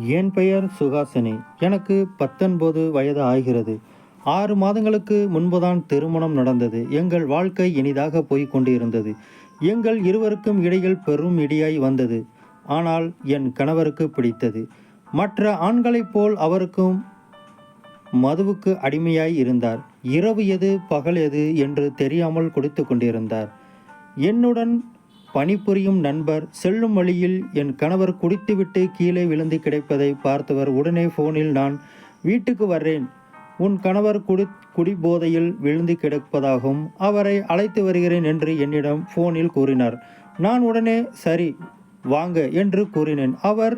என் பெயர் சுகாசினி எனக்கு பத்தொன்பது வயது ஆகிறது ஆறு மாதங்களுக்கு முன்புதான் திருமணம் நடந்தது. எங்கள் வாழ்க்கை இனிதாக போய்க் கொண்டிருந்தது. எங்கள் இருவருக்கும் இடையில் பெரும் இடியாய் வந்தது. ஆனால் என் கணவருக்கு பிடித்தது. மற்ற ஆண்களைப் போல் அவருக்கும் மதுவுக்கு அடிமையாய் இருந்தார். இரவு எது பகல் எது என்று தெரியாமல் குடித்து கொண்டிருந்தார். என்னுடன் பணிபுரியும் நண்பர் செல்லும் வழியில் என் கணவர் குடித்துவிட்டு கீழே விழுந்து கிடைப்பதை பார்த்தவர் உடனே ஃபோனில் நான் வீட்டுக்கு வர்றேன். உன் கணவர் குடி குடிபோதையில் விழுந்து கிடப்பதாகவும் அவரை அழைத்து வருகிறேன் என்று என்னிடம் ஃபோனில் கூறினார். நான் உடனே சரி வாங்க என்று கூறினேன். அவர்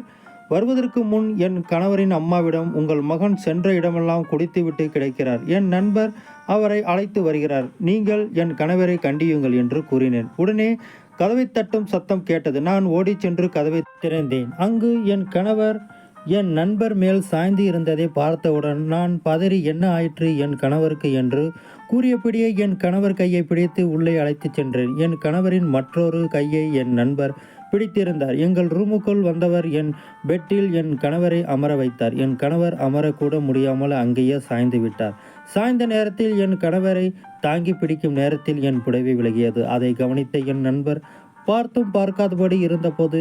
வருவதற்கு முன் என் கணவரின் அம்மாவிடம் உங்கள் மகன் சென்ற இடமெல்லாம் குடித்துவிட்டு கிடைக்கிறார். என் நண்பர் அவரை அழைத்து வருகிறார். நீங்கள் என் கணவரை கண்டியுங்கள் என்று கூறினேன். உடனே கதவை தட்டும் சத்தம் கேட்டது. நான் ஓடிச் சென்று கதவை திறந்தேன். அங்கு என் கணவர் என் நண்பர் மேல் சாய்ந்து இருந்ததை பார்த்தவுடன் நான் பதறி என்ன ஆயிற்று என் கணவருக்கு? என்று கூறியபடியே என் கணவர் கையை பிடித்து உள்ளே அழைத்துச் சென்றேன். என் கணவரின் மற்றொரு கையை என் நண்பர் பிடித்திருந்தார். எங்கள் ரூமுக்குள் வந்தவர் என் பெட்டில் என் கணவரை அமர வைத்தார். என் கணவர் அமரக்கூட முடியாமல் அங்கேயே சாய்ந்து விட்டார். சாய்ந்த நேரத்தில் என் கணவரை தாங்கி பிடிக்கும் நேரத்தில் என் புடவை விலகியது. அதை கவனித்த என் நண்பர் பார்த்தும் பார்க்காதபடி இருந்தபோது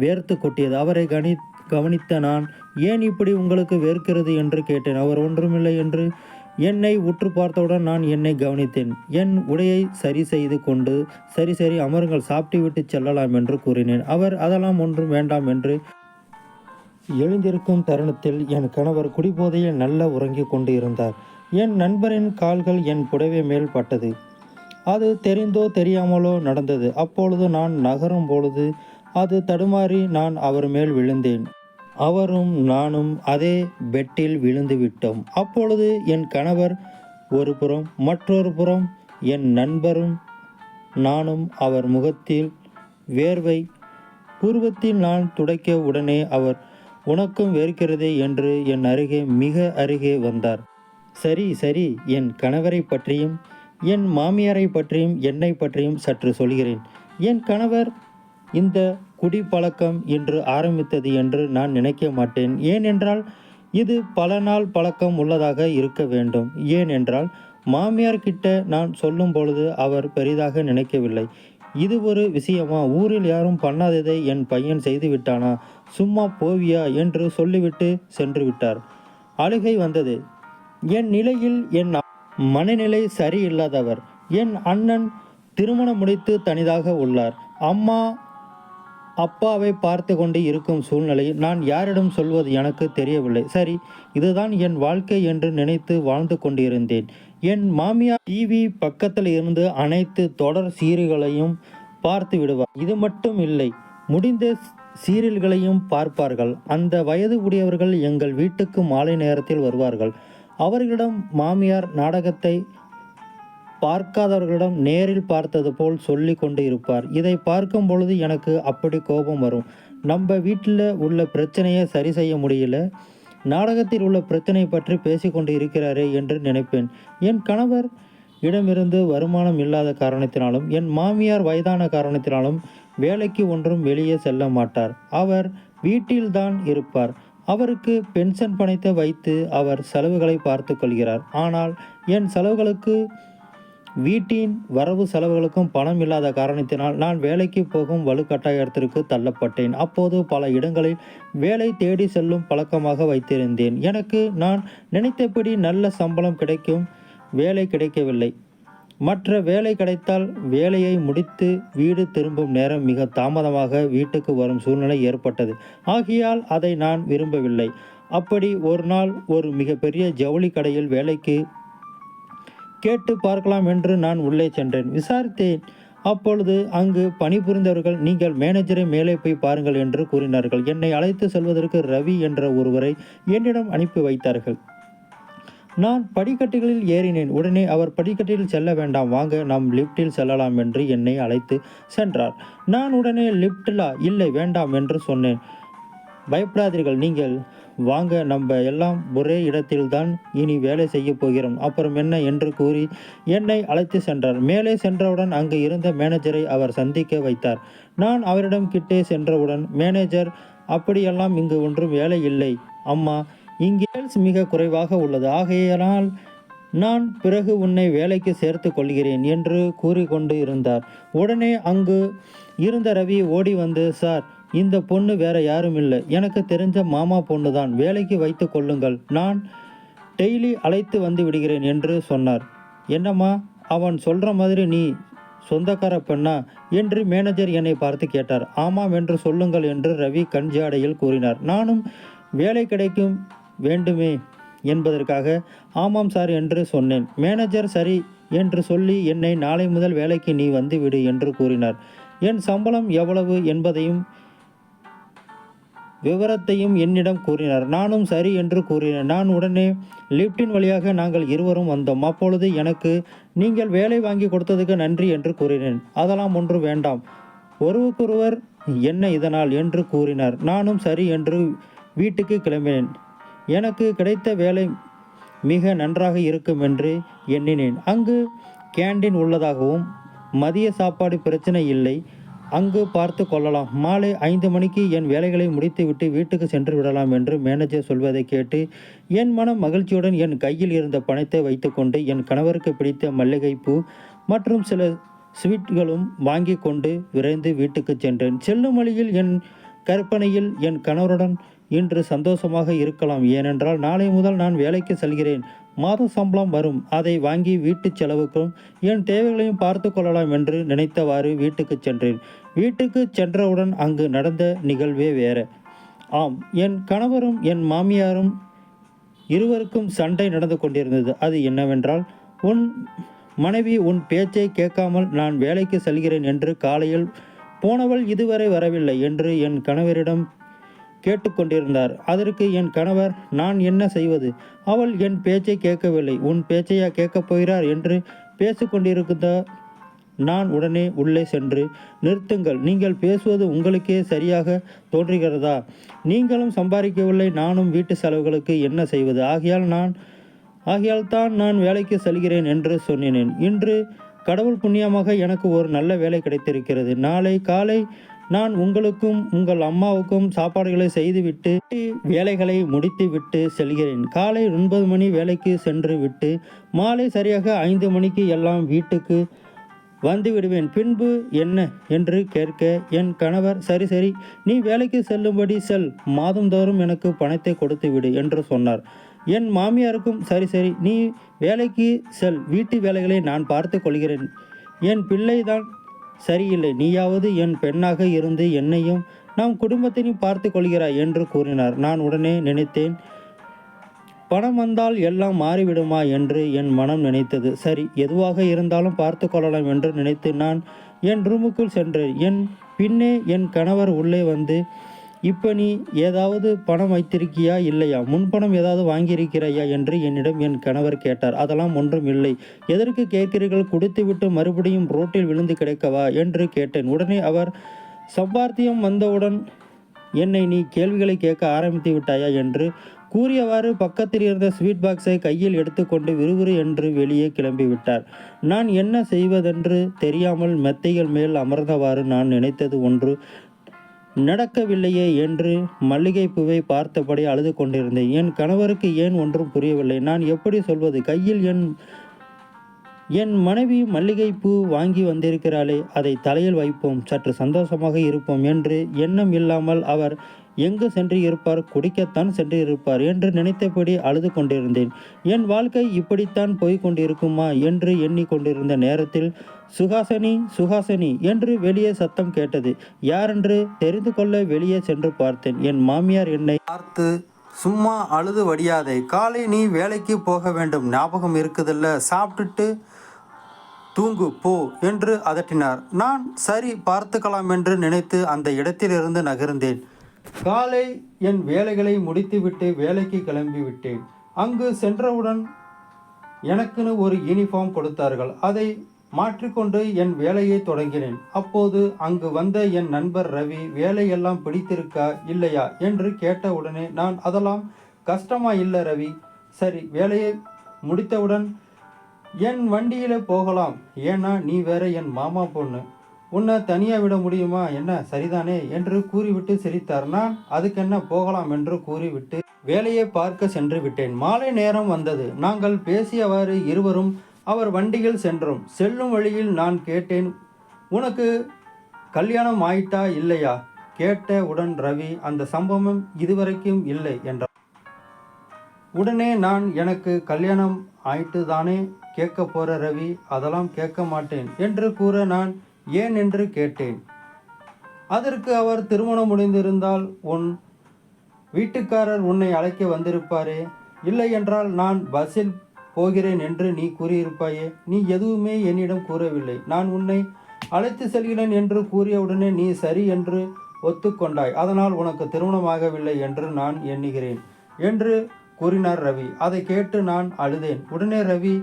வேர்த்து கொட்டியது. அவரை கணி கவனித்த நான் ஏன் இப்படி உங்களுக்கு வேர்க்கிறது? என்று கேட்டேன். அவர் ஒன்றுமில்லை என்று என்னை உற்று பார்த்தவுடன் நான் என்னை கவனித்தேன். என் உடையை சரி செய்து கொண்டு சரி சரி அமருங்கள். சாப்பிட்டு விட்டு செல்லலாம் என்று கூறினேன். அவர் அதெல்லாம் ஒன்றும் வேண்டாம் என்று எழுந்திருக்கும் தருணத்தில் என் கணவர் குடிபோதையில் நல்ல உறங்கிக் கொண்டு இருந்தார். என் நண்பரின் கால்கள் என் புடவை மேல் பட்டது. அது தெரிந்தோ தெரியாமலோ நடந்தது. அப்பொழுது நான் நகரும் பொழுது அது தடுமாறி நான் அவர் மேல் விழுந்தேன். அவரும் நானும் அதே பெட்டில் விழுந்து விட்டோம். அப்பொழுது என் கணவர் ஒரு புறம் மற்றொரு புறம் என் நண்பரும் நானும் அவர் முகத்தில் வேர்வை பூர்வத்தில் நான் துடைக்க உடனே அவர் உனக்கும் வேர்க்கிறதே என்று என் அருகே மிக அருகே வந்தார். சரி சரி என் கணவரை பற்றியும் என் மாமியாரை பற்றியும் என்னை பற்றியும் சற்று சொல்கிறேன். என் கணவர் இந்த குடிப்பழக்கம் என்று ஆரம்பித்தது என்று நான் நினைக்க மாட்டேன். ஏனென்றால் இது பல நாள் பழக்கம் உள்ளதாக இருக்க வேண்டும். ஏனென்றால் மாமியார் கிட்ட நான் சொல்லும் பொழுது அவர் பெரிதாக நினைக்கவில்லை. இது ஒரு விஷயமா? ஊரில் யாரும் பண்ணாததை என் பையன் செய்து விட்டானா? சும்மா போவியா? என்று சொல்லிவிட்டு சென்று விட்டார். அழுகை வந்தது. என் நிலையில் என் மனநிலை சரியில்லாதவர் என் அண்ணன் திருமணம் முடித்து தனிதாக உள்ளார். அம்மா அப்பாவை பார்த்து கொண்டு இருக்கும் சூழ்நிலையில் நான் யாரிடம் சொல்வது எனக்கு தெரியவில்லை. சரி இதுதான் என் வாழ்க்கை என்று நினைத்து வாழ்ந்து கொண்டிருந்தேன். என் மாமியார் டிவி பக்கத்தில் இருந்து அனைத்து தொடர் சீரியல்களையும் பார்த்து விடுவார். இது மட்டும் இல்லை முடிந்த சீரியல்களையும் பார்ப்பார்கள். அந்த வயது உடையவர்கள் எங்கள் வீட்டுக்கு மாலை நேரத்தில் வருவார்கள். அவர்களிடம் மாமியார் நாடகத்தை பார்க்காதவர்களிடம் நேரில் பார்த்தது போல் சொல்லி கொண்டு இருப்பார் இதை பார்க்கும் பொழுது எனக்கு அப்படி கோபம் வரும். நம்ம வீட்டில் உள்ள பிரச்சனையை சரி செய்ய முடியல. நாடகத்தில் உள்ள பிரச்சனை பற்றி பேசிக்கொண்டு இருக்கிறாரே என்று நினைப்பேன். என் கணவர் இடமிருந்து வருமானம் இல்லாத காரணத்தினாலும் என் மாமியார் வயதான காரணத்தினாலும் வேலைக்கு ஒன்றும் வெளியே செல்ல மாட்டார். அவர் வீட்டில்தான் இருப்பார். அவருக்கு பென்ஷன் பணத்தை வைத்து அவர் செலவுகளை பார்த்து கொள்கிறார். ஆனால் என் செலவுகளுக்கு வீட்டின் வரவு செலவுகளுக்கும் பணம் இல்லாத காரணத்தினால் நான் வேலைக்கு போகும் வலுக்கட்டாயத்திற்கு தள்ளப்பட்டேன். அப்போது பல இடங்களில் வேலை தேடி செல்லும் பழக்கமாக வைத்திருந்தேன். எனக்கு நான் நினைத்தபடி நல்ல சம்பளம் கிடைக்கும் வேலை கிடைக்கவில்லை. மற்ற வேலை கிடைத்தால் வேலையை முடித்து வீடு திரும்பும் நேரம் மிக தாமதமாக வீட்டுக்கு வரும் சூழ்நிலை ஏற்பட்டது. ஆகையால் அதை நான் விரும்பவில்லை. அப்படி ஒரு நாள் ஒரு மிகப்பெரிய ஜவுளி கடையில் வேலைக்கு கேட்டு பார்க்கலாம் என்று நான் உள்ளே சென்றேன். விசாரித்தேன். அப்பொழுது அங்கு பணிபுரிந்தவர்கள் நீங்கள் மேனேஜரை மேலே போய் பாருங்கள் என்று கூறினார்கள். என்னை அழைத்து செல்வதற்கு ரவி என்ற ஒருவரை என்னிடம் அனுப்பி வைத்தார்கள். நான் படிக்கட்டுகளில் ஏறினேன். உடனே அவர் படிக்கட்டில் செல்ல வேண்டாம். வாங்க நாம் லிஃப்ட்டில் செல்லலாம் என்று என்னை அழைத்து சென்றார். நான் உடனே லிப்டிலா இல்லை வேண்டாம் என்று சொன்னேன். பயப்படாதீர்கள் நீங்கள் வாங்க நம்ம எல்லாம் ஒரே இடத்தில்தான் இனி வேலை செய்ய போகிறோம். அப்புறம் என்ன? என்று கூறி என்னை அழைத்து சென்றார். மேலே சென்றவுடன் அங்கு இருந்த மேனேஜரை அவர் சந்திக்க வைத்தார். நான் அவரிடம் கிட்டே சென்றவுடன் மேனேஜர் அப்படியெல்லாம் இங்கு ஒன்றும் வேலை இல்லை. அம்மா இங்கே மிக குறைவாக உள்ளது. ஆகையினால் நான் பிறகு உன்னை வேலைக்கு சேர்த்து கொள்கிறேன் என்று கூறிக்கொண்டு இருந்தார். உடனே அங்கு இருந்த ரவி ஓடி வந்து சார் இந்த பொண்ணு வேற யாரும் இல்லை. எனக்கு தெரிஞ்ச மாமா பொண்ணு தான் வேலைக்கு வைத்து கொள்ளுங்கள். நான் டெய்லி அழைத்து வந்து விடுகிறேன் என்று சொன்னார். என்னம்மா அவன் சொல்கிற மாதிரி நீ சொந்தக்கார பெண்ணா? என்று மேனேஜர் என்னை பார்த்து கேட்டார். ஆமாம் என்று சொல்லுங்கள் என்று ரவி கஞ்சாடையில் கூறினார். நானும் வேலை கிடைக்கும் வேண்டுமே என்பதற்காக ஆமாம் சார் என்று சொன்னேன். மேனேஜர் சரி என்று சொல்லி என்னை நாளை முதல் வேலைக்கு நீ வந்து விடு என்று கூறினார். என் சம்பளம் எவ்வளவு என்பதையும் விவரத்தையும் என்னிடம் கூறினார். நானும் சரி என்று கூறினேன். நான் உடனே லிப்டின் வழியாக நாங்கள் இருவரும் வந்தோம். அப்பொழுது எனக்கு நீங்கள் வேலை வாங்கி கொடுத்ததுக்கு நன்றி என்று கூறினேன். அதெல்லாம் ஒன்று வேண்டாம். ஒருவருக்கொருவர் என்ன இதனால்? என்று கூறினார். நானும் சரி என்று வீட்டுக்கு கிளம்பினேன். எனக்கு கிடைத்த வேலை மிக நன்றாக இருக்கும் என்று எண்ணினேன். அங்கு கேண்டீன் உள்ளதாகவும் மதிய சாப்பாடு பிரச்சனை இல்லை. அங்கு பார்த்து கொள்ளலாம். மாலை ஐந்து மணிக்கு என் வேலைகளை முடித்துவிட்டு வீட்டுக்கு சென்று விடலாம் என்று மேனேஜர் சொல்வதை கேட்டு என் மனம் மகிழ்ச்சியுடன் என் கையில் இருந்த பணத்தை வைத்துக்கொண்டு என் கணவருக்கு பிடித்த மல்லிகைப்பூ மற்றும் சில ஸ்வீட்களும் வாங்கி கொண்டு விரைந்து வீட்டுக்கு சென்றேன். செல்லும் வழியில் என் கற்பனையில் என் கணவருடன் இன்று சந்தோஷமாக இருக்கலாம். ஏனென்றால் நாளை முதல் நான் வேலைக்கு செல்கிறேன். மாத சம்பளம் வரும். அதை வாங்கி வீட்டு செலவுக்கும் என் தேவைகளையும் பார்த்து கொள்ளலாம் என்று நினைத்தவாறு வீட்டுக்கு சென்றேன். வீட்டுக்கு சென்றவுடன் அங்கு நடந்த நிகழ்வே வேற. ஆம் என் கணவரும் என் மாமியாரும் இருவருக்கும் சண்டை நடந்து கொண்டிருந்தது. அது என்னவென்றால் உன் மனைவி உன் பேச்சை கேட்காமல் நான் வேலைக்கு செல்கிறேன் என்று காலையில் போனவள் இதுவரை வரவில்லை என்று என் கணவரிடம் கேட்டுக்கொண்டிருந்தார். அதற்கு என் கணவர் நான் என்ன செய்வது? அவள் என் பேச்சை கேட்கவில்லை. உன் பேச்சையா கேட்கப் போகிறார் என்று பேசிக்கொண்டிருந்த நான் உடனே உள்ளே சென்று நிறுத்துங்கள். நீங்கள் பேசுவது உங்களுக்கே சரியாக தோன்றுகிறதா? நீங்களும் சம்பாதிக்கவில்லை. நானும் வீட்டு செலவுகளுக்கு என்ன செய்வது? ஆகையால் நான் ஆகையால் தான் நான் வேலைக்கு செல்கிறேன் என்று சொன்னினேன். இன்று கடவுள் புண்ணியமாக எனக்கு ஒரு நல்ல வேலை கிடைத்திருக்கிறது. நாளை காலை நான் உங்களுக்கும் உங்கள் அம்மாவுக்கும் சாப்பாடுகளை செய்துவிட்டு வேலைகளை முடித்துவிட்டு செல்கிறேன். காலை ஒன்பது மணி வேலைக்கு சென்று விட்டு மாலை சரியாக ஐந்து மணிக்கு எல்லாம் வீட்டுக்கு வந்து விடுவேன் பின்பு என்ன என்று கேட்க என் கணவர் சரி சரி நீ வேலைக்கு செல்லும்படி செல். மாதந்தோறும் எனக்கு பணத்தை கொடுத்து விடு என்று சொன்னார். என் மாமியாருக்கும் சரி சரி நீ வேலைக்கு செல். வீட்டு வேலைகளை நான் பார்த்து கொள்கிறேன். என் பிள்ளைதான் சரியில்லை நீயாவது என் பெண்ணாக இருந்து என்னையும் நம் குடும்பத்தையும் பார்த்து கொள்கிறாய் என்று கூறினார். நான் உடனே நினைத்தேன் பணம் வந்தால் எல்லாம் மாறிவிடுமா என்று என் மனம் நினைத்தது. சரி எதுவாக இருந்தாலும் பார்த்து கொள்ளலாம் என்று நினைத்து நான் என் ரூமுக்குள் சென்றேன். என் பின்னே என் கணவர் உள்ளே வந்து இப்போ நீ ஏதாவது பணம் வைத்திருக்கியா இல்லையா? முன்பணம் ஏதாவது வாங்கியிருக்கிறாயா என்று என்னிடம் என் கணவர் கேட்டார். அதெல்லாம் ஒன்றும் இல்லை. எதற்கு கேட்கிறீர்கள்? குடித்துவிட்டு மறுபடியும் ரோட்டில் விழுந்து கிடைக்கவா? என்று கேட்டேன். உடனே அவர் சம்பாத்தியம் வந்தவுடன் என்னை நீ கேள்விகளை கேட்க ஆரம்பித்து விட்டாயா? என்று கூறியவாறு பக்கத்தில் இருந்த ஸ்வீட் பாக்ஸை கையில் எடுத்துக்கொண்டு விறுவிறு என்று வெளியே கிளம்பிவிட்டார். நான் என்ன செய்வதென்று தெரியாமல் மெத்தைகள் மேல் அமர்ந்தவாறு நான் நினைத்தது ஒன்று. நடக்கவில்லையே என்று மல்லிகைப்பூவை பார்த்தபடி அழுது கொண்டிருந்தேன் என் கணவருக்கு ஏன் ஒன்றும் புரியவில்லை? நான் எப்படி சொல்வது? கையில் என் என் மனைவி மல்லிகைப்பூ வாங்கி வந்திருக்கிறாளே அதை தலையில் வைப்போம். சற்று சந்தோஷமாக இருப்போம் என்று எண்ணம் இல்லாமல் அவர் எங்கு சென்று இருப்பார்? குடிக்கத்தான் சென்று இருப்பார் என்று நினைத்தபடி அழுது கொண்டிருந்தேன். என் வாழ்க்கை இப்படித்தான் போய்க் கொண்டிருக்குமா? என்று எண்ணிக்கொண்டிருந்த நேரத்தில் சுகாசனி சுகாசனி என்று வெளியே சத்தம் கேட்டது. யாரென்று தெரிந்து கொள்ள வெளியே சென்று பார்த்தேன். என் மாமியார் என்னை பார்த்து சும்மா அழுது வடியாதே. காலை நீ வேலைக்கு போக வேண்டும். ஞாபகம் இருக்குதில்ல. சாப்பிட்டுட்டு தூங்கு போ என்று அதட்டினார். நான் சரி பார்த்துக்கலாம் என்று நினைத்து அந்த இடத்திலிருந்து நகர்ந்தேன். காலை என் வேலைகளை முடித்துவிட்டு வேலைக்கு கிளம்பி விட்டேன் அங்கு சென்றவுடன் எனக்குன்னு ஒரு யூனிஃபார்ம் கொடுத்தார்கள். அதை மாற்றிக்கொண்டு என் வேலையை தொடங்கினேன். அப்போது அங்கு வந்த என் நண்பர் ரவி வேலையெல்லாம் பிடித்திருக்கா இல்லையா? என்று கேட்டவுடனே நான் அதெல்லாம் கஷ்டமா இல்லை ரவி. சரி வேலையை முடித்தவுடன் என் வண்டியில் போகலாம். ஏன்னா நீ வேற என் மாமா பொண்ணு. உன்னை தனியாக விட முடியுமா? என்ன சரிதானே? என்று கூறிவிட்டு சிரித்தார். நான் அதுக்கென்ன போகலாம் என்று கூறிவிட்டு வேலையை பார்க்க சென்று விட்டேன். மாலை நேரம் வந்தது. நாங்கள் பேசியவாறு இருவரும் அவர் வண்டியில் சென்றோம். செல்லும் வழியில் நான் கேட்டேன் உனக்கு கல்யாணம் ஆயிட்டா இல்லையா? கேட்ட உடன் ரவி அந்த சம்பவம் இதுவரைக்கும் இல்லை என்றார். உடனே நான் எனக்கு கல்யாணம் ஆயிட்டு தானே கேட்க போற ரவி அதெல்லாம் கேட்க மாட்டேன் என்று கூற நான் ஏன் என்று கேட்டேன். அதற்கு அவர் திருமணம் முடிந்திருந்தால் உன் வீட்டுக்காரர் உன்னை அழைக்க வந்திருப்பாரே. இல்லை என்றால் நான் பஸ்ஸில் போகிறேன் என்று நீ கூறியிருப்பாயே. நீ எதுவுமே என்னிடம் கூறவில்லை. நான் உன்னை அழைத்து செல்கிறேன் என்று கூறியவுடனே நீ சரி என்று ஒத்துக்கொண்டாய். அதனால் உனக்கு திருமணமாகவில்லை என்று நான் எண்ணுகிறேன் என்று கூறினார் ரவி. அதை கேட்டு நான் அழுதேன். உடனே ரவி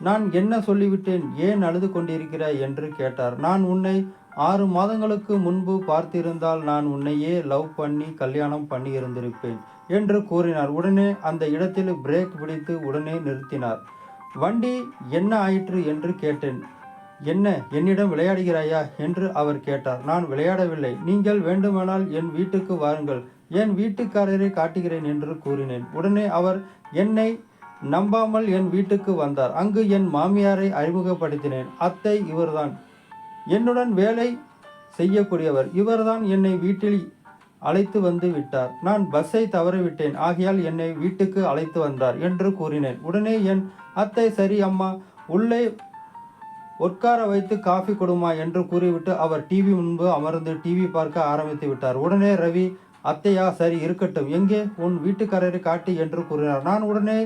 நான் என்ன சொல்லிவிட்டேன்? ஏன் அழுது கொண்டிருக்கிறாய்? என்று கேட்டார். நான் உன்னை ஆறு மாதங்களுக்கு முன்பு பார்த்திருந்தால் நான் உன்னையே லவ் பண்ணி கல்யாணம் பண்ணி இருந்திருப்பேன் என்று கூறினார். உடனே அந்த இடத்தில் பிரேக் பிடித்து உடனே நிறுத்தினார். வண்டி என்ன ஆயிற்று என்று கேட்டேன். என்ன என்னிடம் விளையாடுகிறாயா? என்று அவர் கேட்டார். நான் விளையாடவில்லை. நீங்கள் வேண்டுமானால் என் வீட்டுக்கு வாருங்கள். என் வீட்டுக்காரரை காட்டுகிறேன் என்று கூறினேன். உடனே அவர் என்னை நம்பாமல் என் வீட்டுக்கு வந்தார். அங்கு என் மாமியாரை அறிமுகப்படுத்தினேன். அத்தை இவர்தான். என்னுடன் வேலை செய்யக்கூடியவர். இவர்தான் என்னை வீட்டில் அழைத்து வந்து விட்டார். நான் பஸ்ஸை தவறிவிட்டேன். ஆகையால் என்னை வீட்டுக்கு அழைத்து வந்தார் என்று கூறினேன். உடனே என் அத்தை சரி அம்மா உள்ளே உட்கார வைத்து காஃபி கொடுமா என்று கூறிவிட்டு அவர் டிவி முன்பு அமர்ந்து டிவி பார்க்க ஆரம்பித்து விட்டார். உடனே ரவி அத்தையா சரி இருக்கட்டும். எங்கே உன் வீட்டுக்காரரை காட்டி என்று கூறினார். நான் உடனே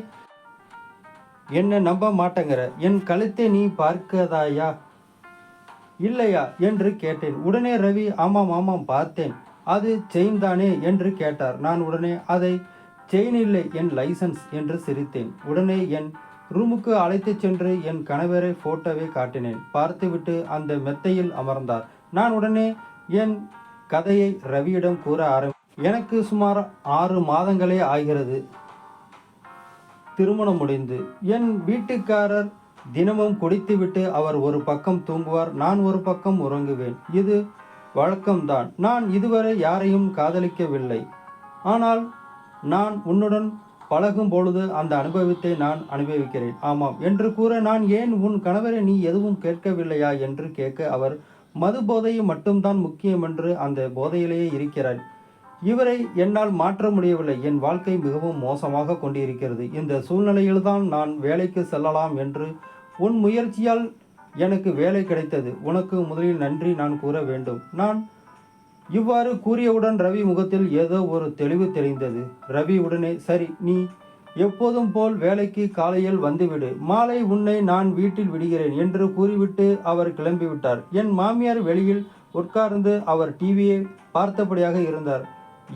என்னை நம்ப மாட்டேங்கிற என் கழுத்தை நீ பார்க்கதாயா? இல்லையா? என்று கேட்டேன். உடனே ரவி ஆமாம் ஆமாம் பார்த்தேன். அது செயின் தானே? என்று கேட்டார். நான் உடனே அதை செயின் இல்லை என் லைசன்ஸ் என்று சிரித்தேன். உடனே என் ரூமுக்கு அழைத்துச் சென்று என் கணவரை போட்டோவை காட்டினேன். பார்த்துவிட்டு அந்த மெத்தையில் அமர்ந்தார். நான் உடனே என் கதையை ரவியிடம் கூற ஆரம்பி எனக்கு சுமார் ஆறு மாதங்களே ஆகிறது. திருமணம் முடிந்து என் வீட்டுக்காரர் தினமும் குடித்துவிட்டு அவர் ஒரு பக்கம் தூங்குவார் நான் ஒரு பக்கம் உறங்குவேன். இது வழக்கம்தான். நான் இதுவரை யாரையும் காதலிக்கவில்லை. ஆனால் நான் உன்னுடன் பழகும் பொழுது அந்த அனுபவத்தை நான் அனுபவிக்கிறேன். ஆமாம் என்று கூற நான் ஏன் உன் கணவரை நீ எதுவும் கேட்கவில்லையா என்று கேட்க அவர் மது போதையை மட்டும்தான் முக்கியம் என்று அந்த போதையிலேயே இருக்கிறார். இவரை என்னால் மாற்ற முடியவில்லை. என் வாழ்க்கை மிகவும் மோசமாக கொண்டிருக்கிறது. இந்த சூழ்நிலையில்தான் நான் வேலைக்கு செல்லலாம் என்று உன் முயற்சியால் எனக்கு வேலை கிடைத்தது. உனக்கு முதலில் நன்றி நான் கூற வேண்டும். நான் இவ்வாறு கூறியவுடன் ரவி முகத்தில் ஏதோ ஒரு தெளிவு தெரிந்தது ரவி உடனே சரி நீ எப்போதும் போல் வேலைக்கு காலையில் வந்துவிடு. மாலை உன்னை நான் வீட்டில் விடுகிறேன் என்று கூறிவிட்டு அவர் கிளம்பிவிட்டார். என் மாமியார் வெளியில் உட்கார்ந்து அவர் டிவியை பார்த்தபடியாக இருந்தார்.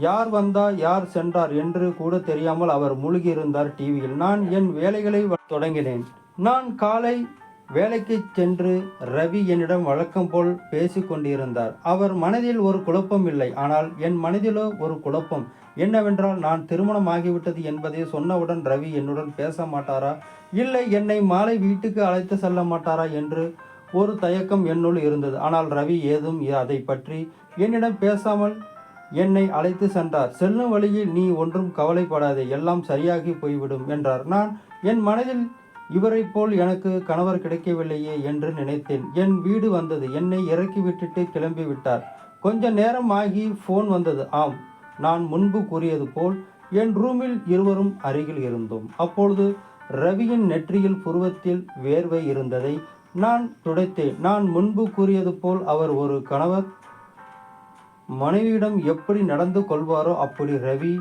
யார் வந்தா யார் சென்றார் என்று கூட தெரியாமல் அவர் மூழ்கியிருந்தார் டிவியில் நான் என் வேலைகளை தொடங்கினேன். நான் காலை வேலைக்கு சென்று ரவி என்னிடம் வழக்கம் போல் பேசிக் கொண்டிருந்தார். அவர் மனதில் ஒரு குழப்பம் இல்லை. ஆனால் என் மனதிலோ ஒரு குழப்பம் என்னவென்றால் நான் திருமணம் ஆகிவிட்டது என்பதை சொன்னவுடன் ரவி என்னுடன் பேச மாட்டாரா? இல்லை என்னை மாலை வீட்டுக்கு அழைத்து செல்ல மாட்டாரா என்று ஒரு தயக்கம் என்னுள் இருந்தது. ஆனால் ரவி ஏதும் அதை பற்றி என்னிடம் பேசாமல் என்னை அழைத்து சென்றார். செல்லும் வழியில் நீ ஒன்றும் கவலைப்படாதே எல்லாம் சரியாகி போய்விடும் என்றார். நான் என் மனதில் இவரைப் போல் எனக்கு கணவர் கிடைக்கவில்லையே என்று நினைத்தேன். என் வீடு வந்தது என்னை இறக்கி விட்டுட்டு கிளம்பி விட்டார். கொஞ்ச நேரம் ஆகி ஃபோன் வந்தது. ஆம் நான் முன்பு கூறியது போல் என் ரூமில் இருவரும் அருகில் இருந்தோம். அப்பொழுது ரவியின் நெற்றியில் புருவத்தில் வேர்வை இருந்ததை நான் துடைத்தேன். நான் முன்பு கூறியது போல் அவர் ஒரு கணவர் மனைவியிடம் எப்படி நடந்து கொள்வாரோ அப்படி ரவி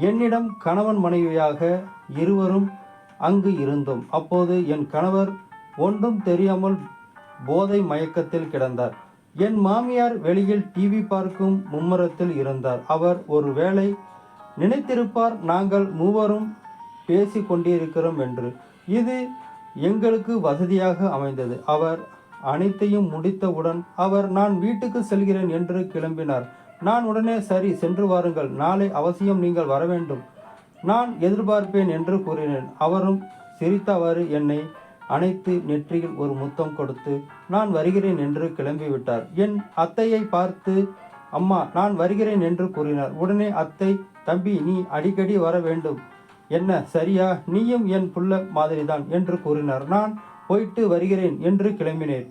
என்னிடம் கணவன் மனைவியாக இருவரும் அங்கு இருந்தோம். அப்போது என் கணவர் ஒன்றும் தெரியாமல் போதை மயக்கத்தில் கிடந்தார். என் மாமியார் வெளியில் டிவி பார்க்கும் மும்முரத்தில் இருந்தார். அவர் ஒருவேளை நினைத்திருப்பார் நாங்கள் மூவரும் பேசி கொண்டிருக்கிறோம் என்று. இது எங்களுக்கு வசதியாக அமைந்தது. அவர் அனைத்தையும் முடித்தவுடன் அவர் நான் வீட்டுக்கு செல்கிறேன் என்று கிளம்பினார். நான் உடனே சரி சென்று வாருங்கள். நாளை அவசியம் நீங்கள் வர வேண்டும். நான் எதிர்பார்ப்பேன் என்று கூறினேன். அவரும் சிரித்தவாறு என்னை அணைத்து நெற்றியில் ஒரு முத்தம் கொடுத்து நான் வருகிறேன் என்று கிளம்பிவிட்டார். என் அத்தையை பார்த்து அம்மா நான் வருகிறேன் என்று கூறினார். உடனே அத்தை தம்பி நீ அடிக்கடி வர வேண்டும். என்ன சரியா? நீயும் என் புள்ள மாதிரிதான் என்று கூறினார். நான் போயிட்டு வருகிறேன் என்று கிளம்பினேன்.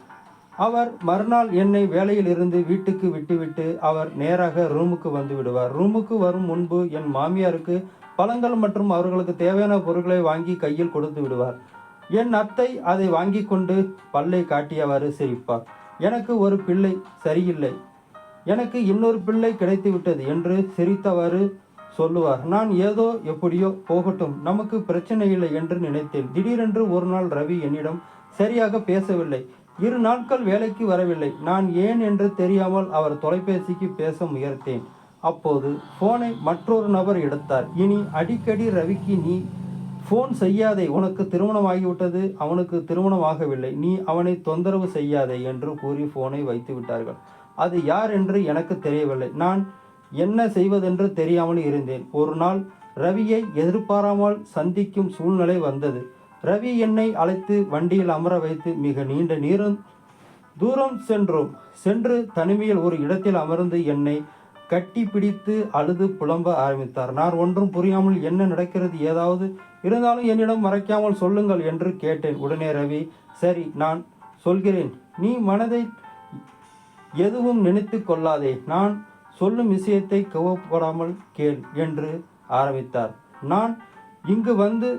அவர் மறுநாள் என்னை வேலையிலிருந்து வீட்டுக்கு விட்டுவிட்டு அவர் நேராக ரூமுக்கு வந்து விடுவார். ரூமுக்கு வரும் முன்பு என் மாமியாருக்கு பழங்கள் மற்றும் அவர்களுக்கு தேவையான பொருட்களை வாங்கி கையில் கொடுத்து விடுவார். என் அத்தை அதை வாங்கி கொண்டு பல்லை காட்டியவாறு சிரிப்பார். எனக்கு ஒரு பிள்ளை சரியில்லை. எனக்கு இன்னொரு பிள்ளை கிடைத்து விட்டது என்று சிரித்தவாறு சொல்லுவார் நான் ஏதோ எப்படியோ போகட்டும் நமக்கு பிரச்சனை இல்லை என்று நினைத்தேன். திடீரென்று ஒரு நாள் ரவி என்னிடம் சரியாக பேசவில்லை. இரு நாட்கள் வேலைக்கு வரவில்லை. நான் ஏன் என்று தெரியாமல் அவர் தொலைபேசிக்கு பேச முயர்த்தேன் அப்போது போனை மற்றொரு நபர் எடுத்தார். இனி அடிக்கடி ரவிக்கு நீ ஃபோன் செய்யாதே. உனக்கு திருமணம் ஆகிவிட்டது அவனுக்கு திருமணம் ஆகவில்லை நீ அவனை தொந்தரவு செய்யாதே என்று கூறி ஃபோனை வைத்து விட்டார்கள். அது யார் என்று எனக்கு தெரியவில்லை. நான் என்ன செய்வதென்று தெரியாமல் இருந்தேன். ஒரு நாள் ரவியை எதிர்பாராமல் சந்திக்கும் சூழ்நிலை வந்தது. ரவி என்னை அழைத்து வண்டியில் அமர வைத்து மிக நீண்ட நீரம் தூரம் சென்றோம். சென்று தனிமையில் ஒரு இடத்தில் அமர்ந்து என்னை கட்டி பிடித்து அழுது புலம்ப ஆரம்பித்தார். நான் ஒன்றும் புரியாமல் என்ன நடக்கிறது? ஏதாவது இருந்தாலும் என்னிடம் மறைக்காமல் சொல்லுங்கள் என்று கேட்டேன். உடனே ரவி சரி நான் சொல்கிறேன். நீ மனதை எதுவும் நினைத்து கொள்ளாதே. நான் சொல்லும் விஷயத்தை கவப்படாமல் கேள் என்று ஆரம்பித்தார். நான் இங்கு வந்து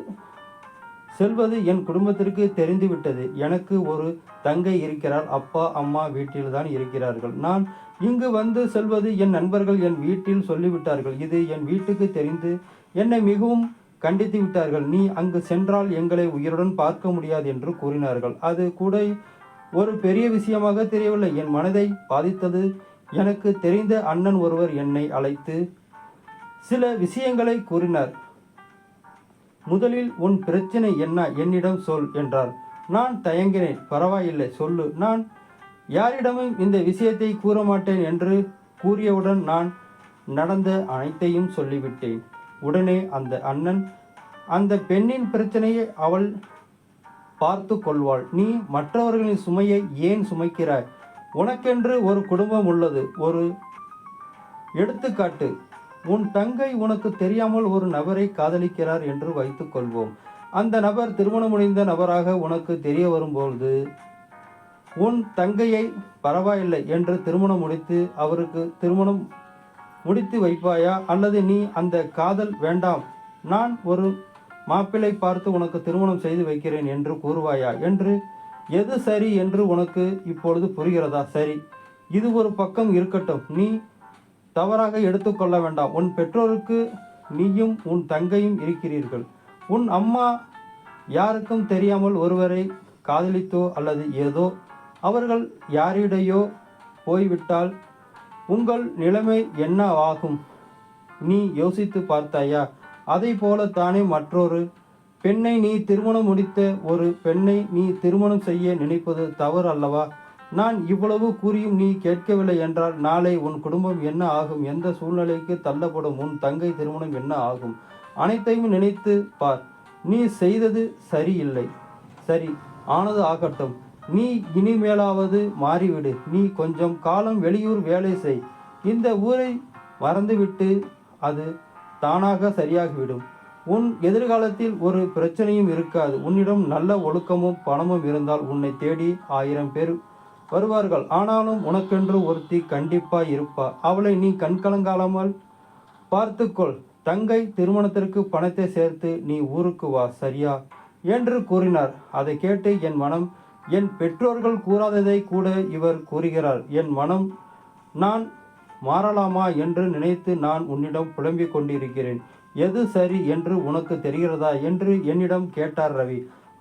செல்வது என் குடும்பத்திற்கு தெரிந்துவிட்டது. எனக்கு ஒரு தங்கை இருக்கிறார் அப்பா அம்மா வீட்டில்தான் இருக்கிறார்கள். நான் இங்கு வந்து செல்வது என் நண்பர்கள் என் வீட்டில் சொல்லிவிட்டார்கள். இது என் வீட்டுக்கு தெரிந்து என்னை மிகவும் கண்டித்து விட்டார்கள். நீ அங்கு சென்றால் எங்களை உயிருடன் பார்க்க முடியாது என்று கூறினார்கள். அது கூட ஒரு பெரிய விஷயமாக தெரியவில்லை. என் மனதை பாதித்தது எனக்கு தெரிந்த அண்ணன் ஒருவர் என்னை அழைத்து சில விஷயங்களை கூறினார். முதலில் உன் பிரச்சனை என்ன? என்னிடம் சொல் என்றார். நான் தயங்கினேன். பரவாயில்லை. சொல்லு. நான் யாரிடமும் இந்த விஷயத்தை கூற மாட்டேன் என்று கூறியவுடன் நான் நடந்த அனைத்தையும் சொல்லிவிட்டேன். உடனே அந்த அண்ணன் அந்த பெண்ணின் பிரச்சனையை அவள் பார்த்து கொள்வாள். நீ மற்றவர்களின் சுமையை ஏன் சுமைக்கிறாய்? உனக்கென்று ஒரு குடும்பம் உள்ளது. ஒரு எடுத்துக்காட்டு உன் தங்கை உனக்கு தெரியாமல் ஒரு நபரை காதலிக்கிறார் என்று வைத்துக் கொள்வோம். அந்த நபர் திருமணம் முடிந்த நபராக உனக்கு தெரிய வரும்பொழுது உன் தங்கையை பரவாயில்லை என்று திருமணம் முடித்து அவருக்கு திருமணம் முடித்து வைப்பாயா? அல்லது நீ அந்த காதல் வேண்டாம் நான் ஒரு மாப்பிள்ளை பார்த்து உனக்கு திருமணம் செய்து வைக்கிறேன் என்று கூறுவாயா? என்று எது சரி என்று உனக்கு இப்பொழுது புரிகிறதா? சரி. இது ஒரு பக்கம் இருக்கட்டும். நீ தவறாக எடுத்துக்கொள்ள வேண்டாம். உன் பெற்றோருக்கு நீயும் உன் தங்கையும் இருக்கிறீர்கள். உன் அம்மா யாருக்கும் தெரியாமல் ஒருவரை காதலித்தோ அல்லது ஏதோ அவர்கள் யாரிடையோ போய்விட்டால் உங்கள் நிலைமை என்ன ஆகும்? நீ யோசித்து பார்த்தாயா? அதை போலத்தானே மற்றொரு பெண்ணை நீ திருமணம் முடித்த ஒரு பெண்ணை நீ திருமணம் செய்ய நினைப்பது தவறு அல்லவா? நான் இவ்வளவு கூறியும் நீ கேட்கவில்லை என்றால் நாளை உன் குடும்பம் என்ன ஆகும்? எந்த சூழ்நிலைக்கு தள்ளப்படும்? உன் தங்கை திருமணம் என்ன ஆகும்? அனைத்தையும் நினைத்து பார். நீ செய்தது சரியில்லை. சரி ஆனது ஆகட்டும். நீ இனிமேலாவது மாறிவிடு. நீ கொஞ்சம் காலம் வெளியூர் வேலை செய். இந்த ஊரை மறந்துவிட்டு அது தானாக சரியாகிவிடும். உன் எதிர்காலத்தில் ஒரு பிரச்சனையும் இருக்காது. உன்னிடம் நல்ல ஒழுக்கமும் பணமும் இருந்தால் உன்னை தேடி ஆயிரம் பேர் வருவார்கள். ஆனாலும் உனக்கென்று ஒருத்தி கண்டிப்பாய் இருப்பா. அவளை நீ கண்கலங்காலாமல் பார்த்துக்கொள். தங்கை திருமணத்திற்கு பணத்தை சேர்த்து நீ ஊருக்கு வா சரியா? என்று கூறினார். அதை கேட்டு என் மனம் என் பெற்றோர்கள் கூறாததை கூட இவர் கூறுகிறார். என் மனம் நான் மாறலாமா என்று நினைத்து நான் உன்னிடம் புலம்பிக் கொண்டிருக்கிறேன். எது சரி என்று உனக்கு தெரிகிறதா என்று என்னிடம் கேட்டார் ரவி.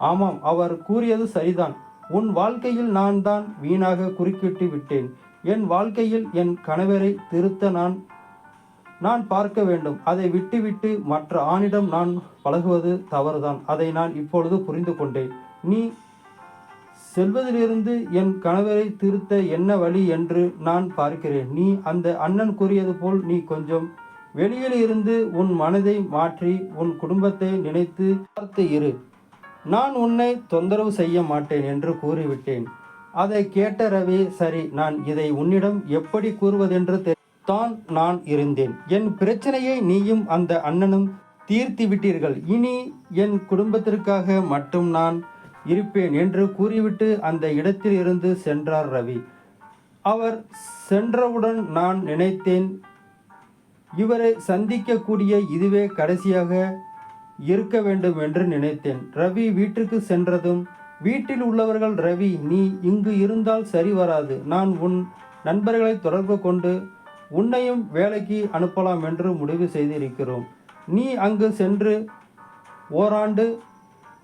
ஆமாம் அவர் கூறியது சரிதான். உன் வாழ்க்கையில் நான் தான் வீணாக குறுக்கிட்டு விட்டேன். என் வாழ்க்கையில் என் கணவரை திருத்த நான் நான் பார்க்க வேண்டும். அதை விட்டுவிட்டு மற்ற ஆணிடம் நான் பழகுவது தவறுதான். அதை நான் இப்பொழுது புரிந்து கொண்டேன். நீ செல்வதிலிருந்து என் கணவரை திருத்த என்ன வழி என்று நான் பார்க்கிறேன். நீ அந்த அண்ணன் கூறியது போல் நீ கொஞ்சம் வெளியில் இருந்து உன் மனதை மாற்றி உன் குடும்பத்தை நினைத்து பார்த்து இரு. நான் உன்னை தொந்தரவு செய்ய மாட்டேன் என்று கூறிவிட்டேன். அதை கேட்ட ரவி சரி நான் இதை உன்னிடம் எப்படி கூறுவதென்று தெ- தான் நான் இருந்தேன். என் பிரச்சனையை நீயும் அந்த அண்ணனும் தீர்த்து விட்டீர்கள். இனி என் குடும்பத்திற்காக மட்டும் நான் இருப்பேன் என்று கூறிவிட்டு அந்த இடத்தில் இருந்து சென்றார் ரவி. அவர் சென்றவுடன் நான் நினைத்தேன் இவரை சந்திக்கக்கூடிய இதுவே கடைசியாக இருக்க வேண்டும் என்று நினைத்தேன். ரவி வீட்டுக்கு சென்றதும் வீட்டில் உள்ளவர்கள் ரவி நீ இங்கு இருந்தால் சரி வராது. நான் உன் நண்பர்களை தொடர்பு கொண்டு உன்னையும் வேலைக்கு அனுப்பலாம் என்று முடிவு செய்திருக்கிறோம். நீ அங்கு சென்று ஓராண்டு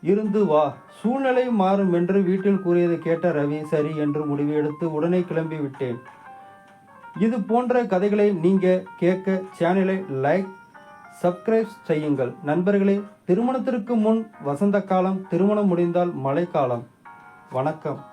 இருந்து வா. சூழ்நிலை மாறும் என்று வீட்டில் கூறியதை கேட்ட ரவி சரி என்று முடிவு எடுத்து உடனே கிளம்பி விட்டேன் இது போன்ற கதைகளை நீங்கள் கேட்க சேனலை லைக் சப்ஸ்கிரைப் செய்யுங்கள். நண்பர்களே திருமணத்திற்கு முன் வசந்த காலம் திருமணம் முடிந்தால் மழைக்காலம். வணக்கம்.